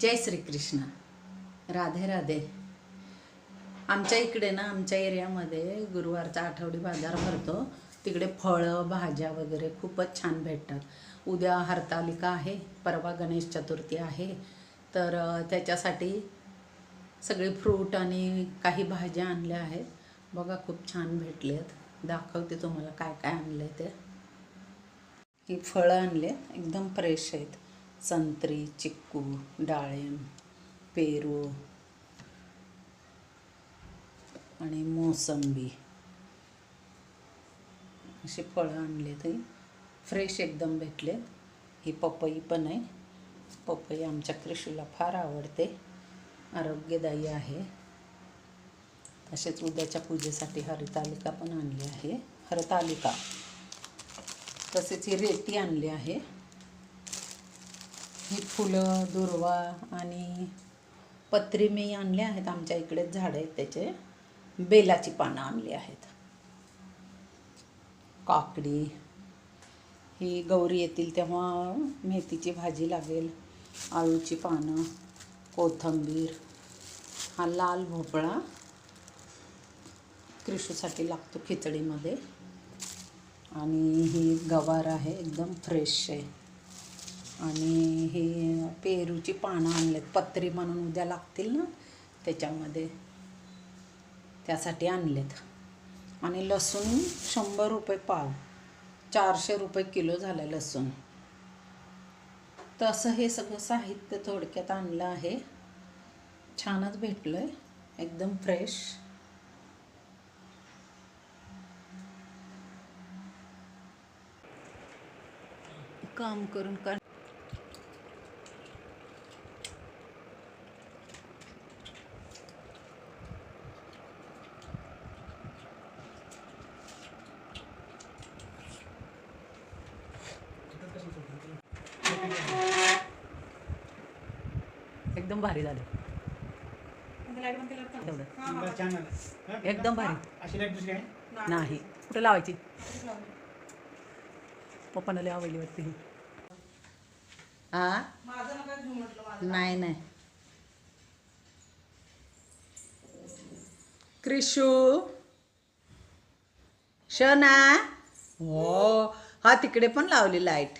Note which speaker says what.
Speaker 1: जय श्रीकृष्ण. राधे राधे. आमच्या इकडे ना आमच्या एरियामध्ये गुरुवारचा आठवडी बाजार भरतो. तिकडे फळं भाज्या वगैरे खूपच छान भेटतात. उद्या हरतालिका आहे परवा गणेश चतुर्थी आहे. तर त्याच्यासाठी सगळे फ्रूट आणि काही भाज्या आणल्या आहेत. बघा खूप छान भेटले आहेत दाखवते तुम्हाला काय काय आणलं आहे ते. ही फळं आणले एकदम फ्रेश आहेत. संत्री चिक्कू डाळिंब पेरू आणि मोसंबी. अशी फळं आणले ते फ्रेश एकदम भेटलेत. ही पपई पण आहे. पपई आमच्या कृषीला फार आवडते. आरोग्यदायी आहे. तसेच उद्याच्या पूजेसाठी हरितालिका पण आणली आहे. हरतालिका. तसेच ही रेती आणली आहे. ही फुलं दुर्वा आणि पत्री मी आणले आहेत. आमच्या इकडेच झाडं आहेत त्याचे. बेलाची पानं आणली आहेत. काकडी. ही गौरी येतील तेव्हा मेथीची भाजी लागेल. आळूची पानं कोथिंबीर. हा लाल भोपळा क्रिशूसाठी लागतो खिचडीमध्ये. आणि ही गवार आहे एकदम फ्रेश आहे. आणि हे पेरूची पानं आणलेत पत्री म्हणून उद्या लागतील ना त्याच्यामध्ये. त्यासाठी आणलेत. आणि लसूण शंभर रुपये पाव चारशे रुपये किलो झालं लसूण. तसं हे सगळं साहित्य थोडक्यात आणलं आहे. छानच भेटलं आहे एकदम फ्रेश. काम करून का एकदम भारी झालं. तेवढं. एकदम भारी. नाही. कुठं लावायची? पप्पाला लय आवडली वाटते ही. हा नाही नाही. क्रिशू. शना. हो. हा तिकडे पण लावली लाइट